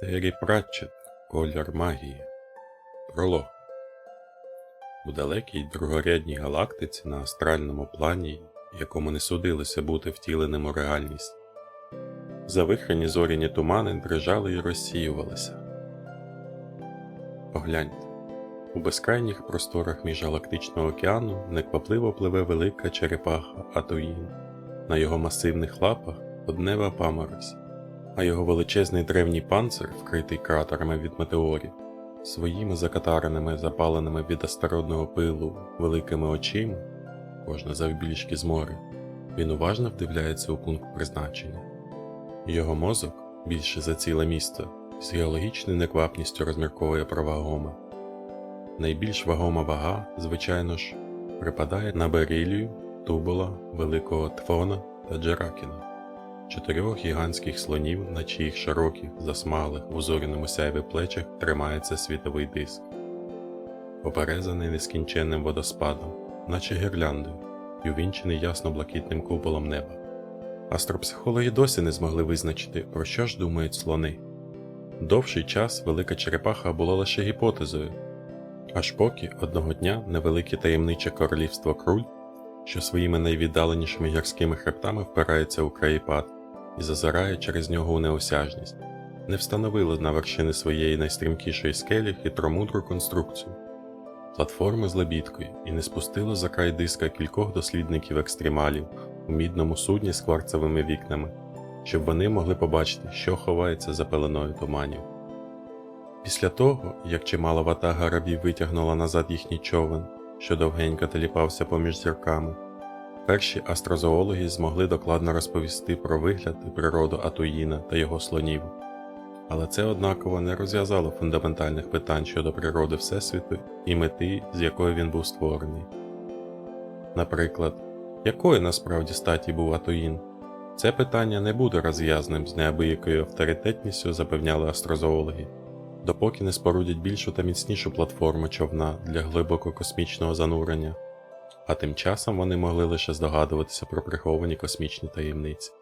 Террі Пратчет Колір магії. Пролог. У далекій другорядній галактиці на астральному плані, якому не судилося бути втіленим у реальність, завихрені зоряні тумани дрижали і розсіювалися. Погляньте, у безкрайніх просторах міжгалактичного океану неквапливо пливе велика черепаха Атуїн. На його масивних лапах однева паморозь, а його величезний древній панцир, вкритий кратерами від метеорів, своїми закатареними, запаленими від астеродного пилу великими очима, кожна завбільшки з моря, він уважно вдивляється у пункт призначення. Його мозок, більше за ціле місто, з геологічною неквапністю розмірковує про вагоме. Найбільш вагома вага, звичайно ж, припадає на берилію, тубола, великого тфона та джеракіна чотирьох гігантських слонів, на чиїх широких, засмаглих в узоряному сяйві плечах тримається світовий диск, оперезаний нескінченним водоспадом, наче гірляндою, і увінчений ясно-блакитним куполом неба. Астропсихологи досі не змогли визначити, про що ж думають слони. Довший час велика черепаха була лише гіпотезою, аж поки одного дня невелике таємниче королівство Круль, що своїми найвіддаленішими гірськими хребтами впирається у краєпад і зазирає через нього у неосяжність, не встановило на вершини своєї найстрімкішої скелі хитромудру конструкцію, платформи з лебідкою і не спустило за край диска кількох дослідників екстремалів у мідному судні з кварцевими вікнами, щоб вони могли побачити, що ховається за пеленою туманів. Після того, як чимала ватага рабів витягнула назад їхній човен, що довгенько теліпався поміж зірками, перші астрозоологи змогли докладно розповісти про вигляд і природу Атуїна та його слонів. Але це однаково не розв'язало фундаментальних питань щодо природи Всесвіту і мети, з якої він був створений. Наприклад, якою насправді статі був Атуїн? Це питання не буде розв'язним з неабиякою авторитетністю, запевняли астрозоологи, допоки не спорудять більшу та міцнішу платформу човна для глибококосмічного занурення, а тим часом вони могли лише здогадуватися про приховані космічні таємниці.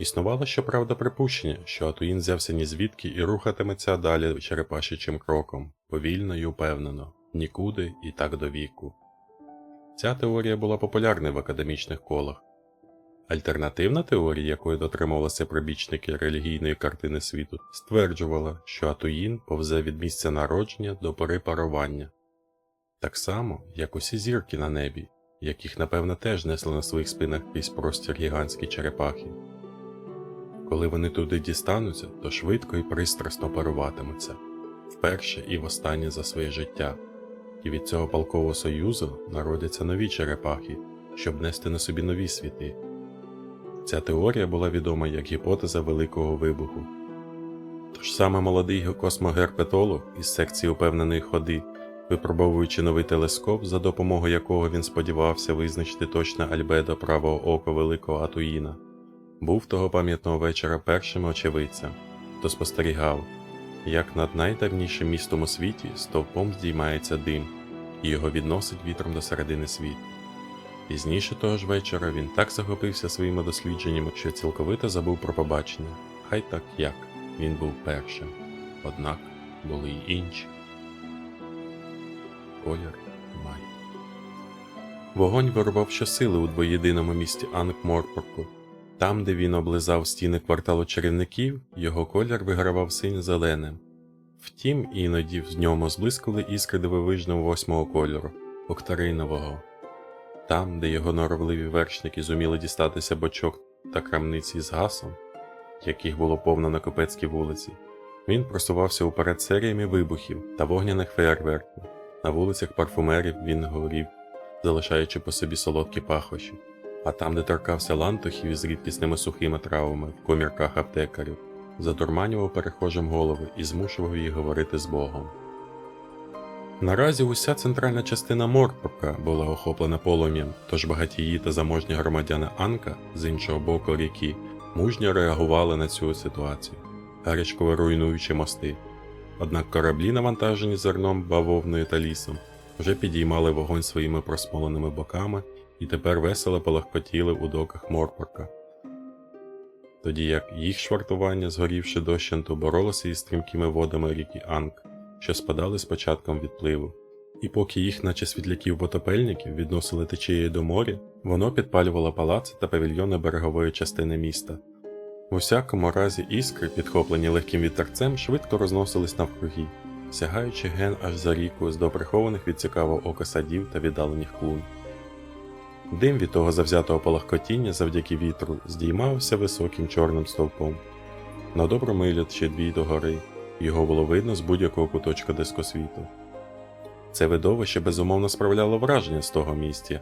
Існувало щоправда припущення, що Атуїн взявся ні звідки і рухатиметься далі черепашичим кроком, повільно і упевнено, нікуди і так до віку. Ця теорія була популярною в академічних колах. Альтернативна теорія, якої дотримувалися прибічники релігійної картини світу, стверджувала, що Атуїн повзе від місця народження до пори парування, так само, як усі зірки на небі, яких, напевно, теж несли на своїх спинах крізь простір гігантські черепахи. Коли вони туди дістануться, то швидко і пристрасно паруватимуться вперше і востаннє за своє життя, і від цього палкового союзу народяться нові черепахи, щоб нести на собі нові світи. Ця теорія була відома як гіпотеза Великого вибуху. Тож саме молодий космогерпетолог із секції упевненої ходи, випробовуючи новий телескоп, за допомогою якого він сподівався визначити точне альбедо правого ока великого Атуїна, був того пам'ятного вечора першим очевидцем, хто спостерігав, як над найдавнішим містом у світі стовпом здіймається дим, і його відносить вітром до середини світу. Пізніше того ж вечора він так захопився своїми дослідженнями, що цілковито забув про побачення. Хай так як він був першим, однак були й інші. Колір май. Вогонь вирував щосили у двоєдиному місті Анкморпорку. Там, де він облизав стіни кварталу чарівників, його колір вигравав синьо-зеленим. Втім, іноді в ньому зблискували іскри дивовижного восьмого кольору октаринового. Там, де його норовливі вершники зуміли дістатися бочок та крамниці з гасом, яких було повно на Копецькій вулиці, він просувався уперед серіями вибухів та вогняних феєрверків. На вулицях парфумерів він горів, залишаючи по собі солодкі пахощі, а там, де торкався лантухів із рідкісними сухими травами в комірках аптекарів, задурманював перехожим голови і змушував їх говорити з Богом. Наразі уся центральна частина Морпорка була охоплена полум'ям, тож багатії та заможні громадяни Анка з іншого боку ріки мужньо реагували на цю ситуацію, гарячково руйнуючи мости. Однак кораблі, навантажені зерном, бавовною та лісом, вже підіймали вогонь своїми просмоленими боками і тепер весело полегкотіли у доках Морпорка. тоді як їх швартування, згорівши дощенту, боролося із стрімкими водами ріки Анг, що спадали з початком відпливу. І поки їх, наче світляків-потопельників, відносили течією до моря, воно підпалювало палаци та павільйони берегової частини міста. У всякому разі іскри, підхоплені легким вітерцем, швидко розносились навкруги, сягаючи ген аж за ріку з доприхованих від цікавого ока садів та віддалених клун. Дим від того завзятого палахкотіння завдяки вітру здіймався високим чорним стовпом. На добру милю ще дві до гори, його було видно з будь-якого куточка дискосвіту. Це видовище безумовно справляло враження з того місця,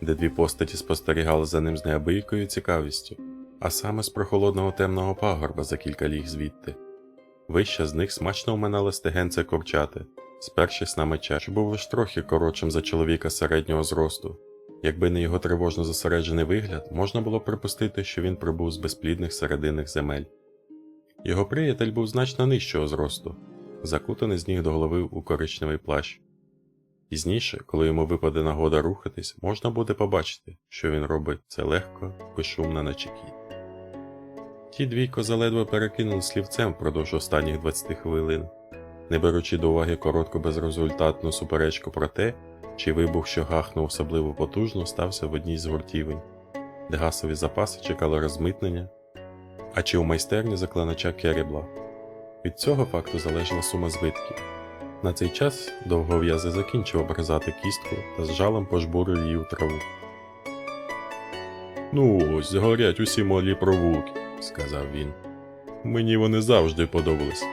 де дві постаті спостерігали за ним з неабиякою цікавістю, а саме з прохолодного темного пагорба за кілька ліг звідти. Вище з них смачно оминали стегенце курчати, спершись на меча, що був лиш трохи коротшим за чоловіка середнього зросту. Якби не його тривожно зосереджений вигляд, можна було припустити, що він прибув з безплідних серединних земель. Його приятель був значно нижчого зросту, закутаний з ніг до голови у коричневий плащ. Пізніше, коли йому випаде нагода рухатись, можна буде побачити, що він робить це легко, безшумно на чекі. Ті двійко заледве перекинули слівцем впродовж останніх 20 хвилин, не беручи до уваги коротку безрезультатну суперечку про те, чи вибух, що гахнув особливо потужно, стався в одній з гуртівень, де гасові запаси чекали розмитнення, а чи у майстерні закланача Керебла. Від цього факту залежала сума збитків. На цей час довгов'язий закінчив обрізати кістку та з жалем пожбурив її у траву. Ну ось, згорять усі малі провулки, сказав він. Мені вони завжди подобались.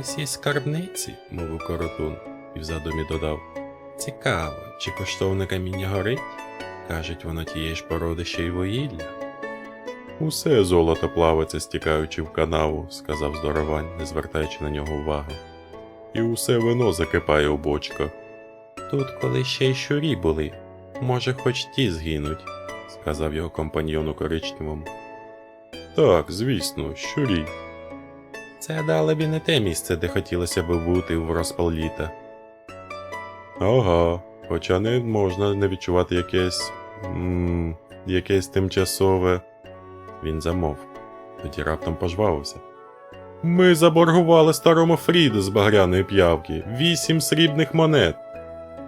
Ось є скарбниці, мовив коротун, і в задумі додав. Цікаво, чи коштовне каміння горить? Кажуть, воно тієї ж породи ще й вугілля. Усе золото плавиться, стікаючи в канаву, сказав здоровань, не звертаючи на нього уваги. І усе вино закипає у бочках. Тут коли ще й щурі були, може, хоч ті згинуть, сказав його компаньйон у коричневому. Так, звісно, щурі. Це дали б не те місце, де хотілося б бути в розпал літа. Ага, хоча не можна не відчувати якесь. М, якесь тимчасове. Він замовк, тоді раптом пожвавився. Ми заборгували старому Фріду з багряної п'явки вісім срібних монет.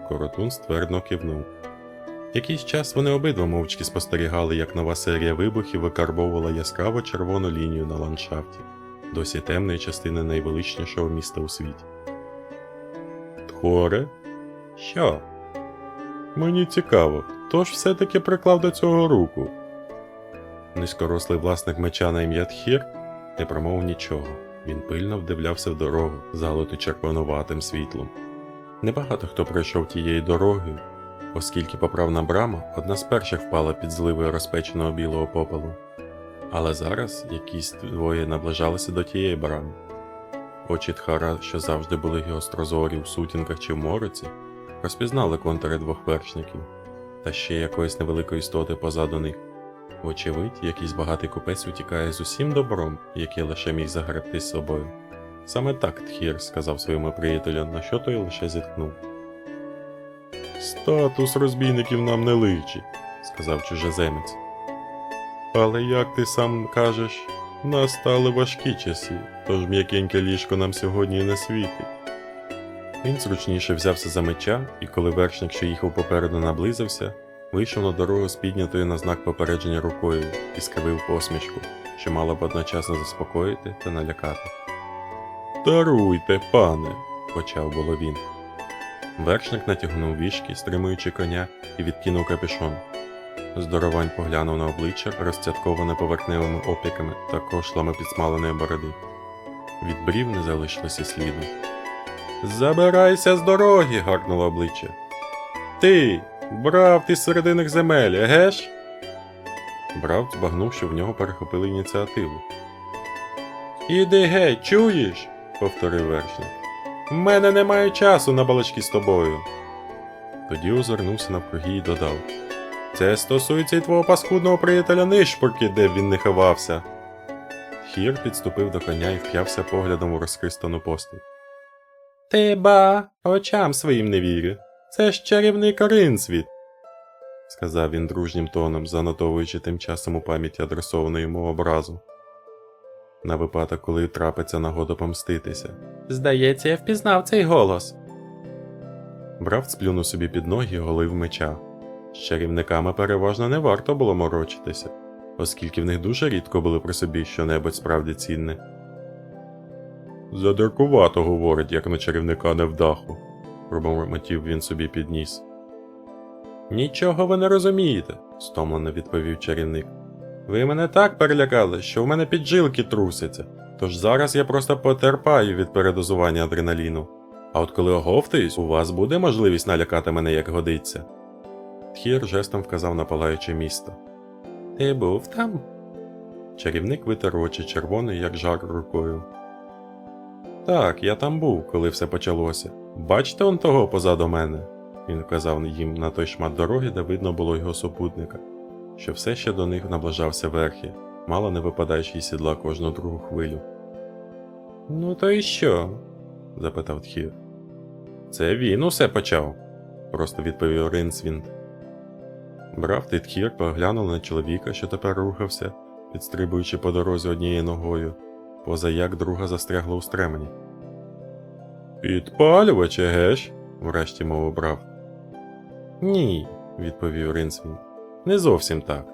Коротун ствердно кивнув. Якийсь час вони обидва мовчки спостерігали, як нова серія вибухів викарбовувала яскраво червону лінію на ландшафті, досі темної частини найвеличнішого міста у світі. Тхоре? Що? Мені цікаво, хто ж все-таки приклав до цього руку? Низькорослий власник меча на ім'я Тхір не промовив нічого. Він пильно вдивлявся в дорогу, залиту червонуватим світлом. Небагато хто пройшов тією дорогою, оскільки поправна брама одна з перших впала під зливою розпеченого білого попелу. Але зараз якісь двоє наближалися до тієї брами. Очі Тхара, що завжди були гострозорі в сутінках чи в мороці, розпізнали контури двох вершників та ще якоїсь невеликої істоти позаду них. Вочевидь, якийсь багатий купець утікає з усім добром, яке лише міг загребти з собою. Саме так Тхір сказав своєму приятелю, на що той лише зітхнув. Статус розбійників нам не личить, сказав чужеземець. Але як ти сам кажеш, настали важкі часи, тож м'якеньке ліжко нам сьогодні не світить. Він зручніше взявся за меча, і коли вершник, що їхав попереду, наблизився, вийшов на дорогу з піднятою на знак попередження рукою і скривив посмішку, що мала б одночасно заспокоїти та налякати. Даруйте, пане, почав було він. Вершник натягнув вішки, стримуючи коня, і відкинув капюшон. Здоровань поглянув на обличчя, розцятковане поверхневими опіками та кошлами підсмаленої бороди. Від брів не залишилося сліду. Забирайся з дороги. гаркнуло обличчя. Ти, брав ти з серединних земель, еге ж? Брав збагнув, що в нього перехопили ініціативу. Іди геть, чуєш? повторив вершник. В мене немає часу на балачки з тобою. Тоді озирнувся навкруги і додав. Це стосується й твого паскудного приятеля Нишпорки, де б він не ховався. Хір підступив до коня і вп'явся поглядом у розхристану постать. Ти ба, очам своїм не вірю. Це ж чарівний Коринсвіт. сказав він дружнім тоном, занотовуючи тим часом у пам'яті адресовану йому образу. На випадок, коли трапиться нагода помститися. Здається, я впізнав цей голос. Бравт сплюнув собі під ноги голив меча. З чарівниками переважно не варто було морочитися, оскільки в них дуже рідко були при собі щонебудь справді цінне. Задиркувато говорить, як на чарівника невдаху, пробормотів він собі підніс. Нічого ви не розумієте, стомлено відповів чарівник. Ви мене так перелякали, що в мене піджилки трусяться, тож зараз я просто потерпаю від передозування адреналіну. А от коли оговтаюсь, у вас буде можливість налякати мене як годиться. Тхір жестом вказав на палаюче місто. Ти був там? Чарівник витер очі червоною, як жар рукою. Так, я там був, коли все почалося. Бачите он того позаду мене? Він вказав їм на той шмат дороги, де видно було його супутника, що все ще до них наближався верхи, мало не випадаючи із сідла кожну другу хвилю. Ну, то і що? запитав Тхір. Це він усе почав, просто відповів Ринсвінд. Брав і Тхір поглянули на чоловіка, що тепер рухався, підстрибуючи по дорозі однією ногою, поза як друга застрягла у стремені. Підпалюваче, геш? врешті мовив брав. Ні, відповів Ринсвін. Не зовсім так.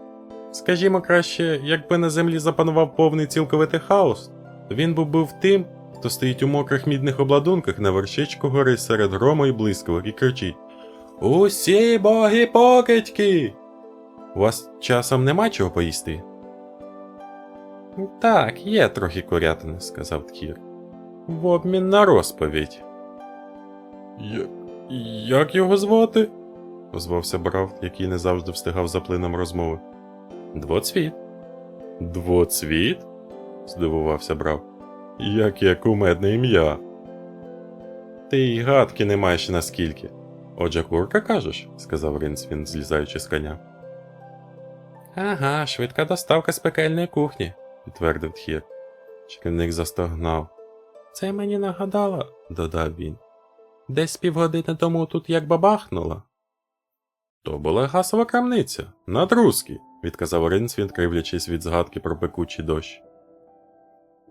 Скажімо краще, якби на землі запанував повний цілковитий хаос, то він був був тим, хто стоїть у мокрих мідних обладунках на вершечку гори серед грому і блискавок і кричить Усі боги покидьки! У вас часом нема чого поїсти? Так, є трохи курятини, сказав Ткір. В обмін на розповідь. Як його звати? Озвався Бравт, який не завжди встигав за плином розмови. Двоцвіт. Двоцвіт? здивувався Брав. Яке кумедне ім'я. Ти й гадки не маєш наскільки. Отже, курка кажеш, сказав Ринсвін, злізаючи з коня. Ага, швидка доставка з пекельної кухні, підтвердив Тхір. Чарівник застогнав. Це мені нагадало, додав він. Десь півгодини тому тут як бабахнуло. То була гасова крамниця, надрузки, відказав Ринсвін, кривлячись від згадки про пекучий дощ.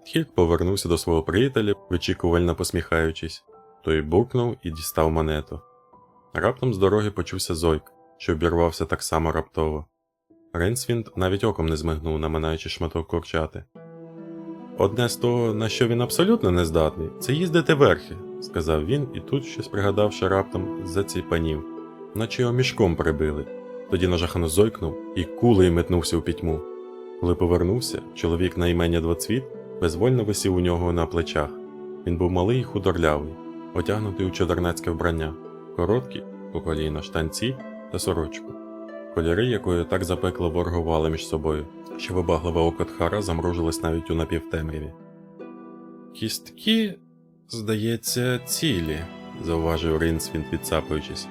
Тхір повернувся до свого приятеля, вичікувально посміхаючись. Той буркнув і дістав монету. Раптом з дороги почувся зойк, що обірвався так само раптово. Ренсвінд навіть оком не змигнув, наминаючи шматок курчати. Одне з того, на що він абсолютно не здатний, це їздити верхи, сказав він і тут, щось пригадавши раптом, заціпанів, наче його мішком прибили. Тоді нажахано зойкнув і кулею метнувся у пітьму. Коли повернувся, чоловік на імення Двоцвіт безвольно висів у нього на плечах. Він був малий і худорлявий, одягнутий у чодернацьке вбрання, короткі, по коліна штанці та сорочку, кольори якої так запекло воргували між собою, що вибагливе око Тхара замружилось навіть у напівтемряві. Кістки, здається, цілі, зауважив Ринсвін, підцапуючись.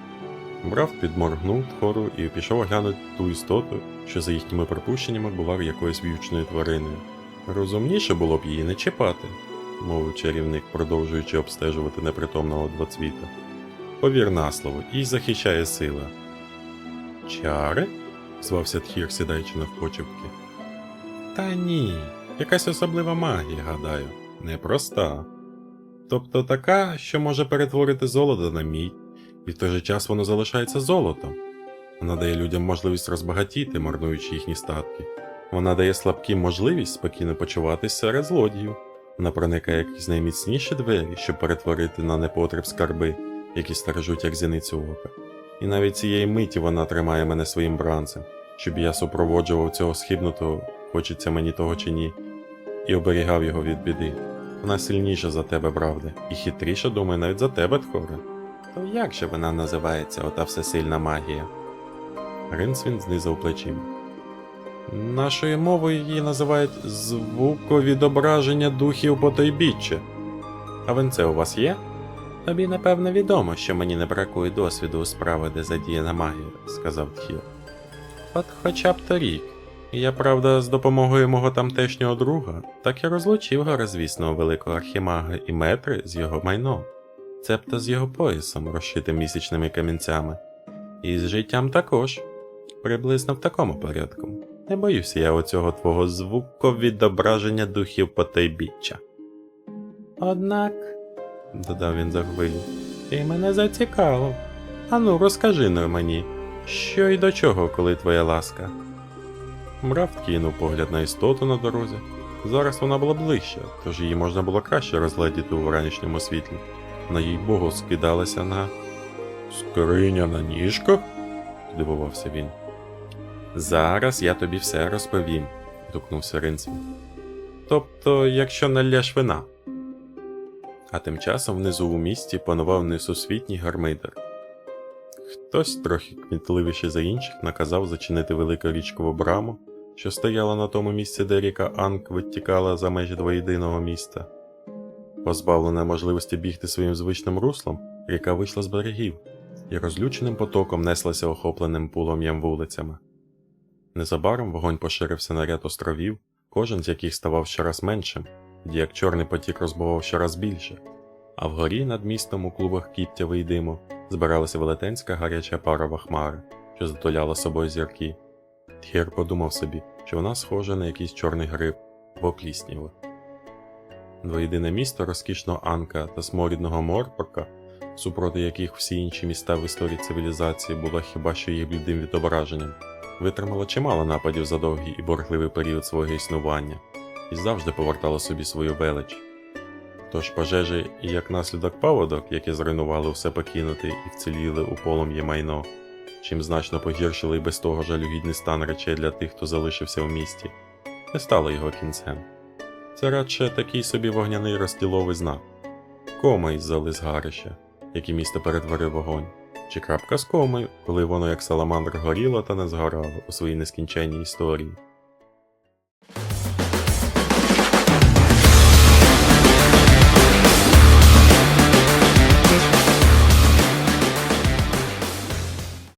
Брав підморгнув тхору і пішов оглянути ту істоту, що за їхніми припущеннями була якоюсь вівчною твариною. Розумніше було б її не чіпати, мовив чарівник, продовжуючи обстежувати непритомного двоцвіта. Повір на слово, їй захищає сила. Чари? звався Тхір, сідаючи навпочепки. Та ні, якась особлива магія, гадаю, непроста. Тобто така, що може перетворити золото на мідь, і в той же час воно залишається золотом. Вона дає людям можливість розбагатіти, марнуючи їхні статки. Вона дає слабким можливість спокійно почуватись серед злодіїв. Вона проникає крізь найміцніші двері, щоб перетворити на непотреб скарби, які стережуть як зіницю ока. І навіть цієї миті вона тримає мене своїм бранцем, щоб я супроводжував цього схибнутого, хочеться мені того чи ні, і оберігав його від біди. Вона сильніша за тебе, правда, і хитріша, думаю, навіть за тебе, Тхоре. То як же вона називається, ота всесильна магія? Ринсвін знизав плечима. Нашою мовою її називають звуковідображення духів потойбіччя. А венце у вас є? Тобі, напевно, відомо, що мені не бракує досвіду у справи, де задіяна магія, сказав Тхір. От хоча б торік. Я, правда, з допомогою мого тамтешнього друга так і розлучив горизвісного великого архімага і метри з його майном, цебто з його поясом, розшитим місячними камінцями, і з життям також. Приблизно в такому порядку. Не боюся я оцього твого звуковідображення духів потайбіччя. Однак, додав він за хвилю, ти мене зацікавив. Ану, розкажи но мені, що і до чого, коли твоя ласка. Мрафт кинув погляд на істоту на дорозі. Зараз вона була ближче, тож її можна було краще розгледіти у вранішньому світлі. На їй богу скидалася на. Скриня на ніжках? здивувався він. Зараз я тобі все розповім, дукнувся Ринсвін. Тобто, якщо налєш вина. А тим часом внизу у місті панував несусвітній гармидер. Хтось, трохи кмітливіший за інших, наказав зачинити велику річкову браму, що стояла на тому місці, де ріка Анк витікала за межі двоєдиного міста. Позбавлена можливості бігти своїм звичним руслом, ріка вийшла з берегів і розлюченим потоком неслася охопленим полум'ям вулицями. Незабаром вогонь поширився на ряд островів, кожен з яких ставав щораз меншим, тоді як чорний потік розбивав щораз більше, а вгорі над містом у клубах кіптяви й диму збиралася велетенська гаряча парова хмара, що затуляла собою зірки. Тхір подумав собі, що вона схожа на якийсь чорний гриб, бо плісніла. Двоєдине місто розкішного Анка та сморідного Морпорка, супроти яких всі інші міста в історії цивілізації було хіба що їх блідим відображенням, витримало чимало нападів за довгий і боргливий період свого існування і завжди повертало собі свою велич. Тож пожежі і як наслідок паводок, які зруйнували все покинути і вціліли у полум'ї майно, чим значно погіршили і без того жалюгідний стан речей для тих, хто залишився в місті, не стало його кінцем. Це радше такий собі вогняний розділовий знак, кома із зали згарища, які місто перетворив вогонь, чи крапка з комою, коли воно як саламандр горіло та не згорало у своїй нескінченній історії.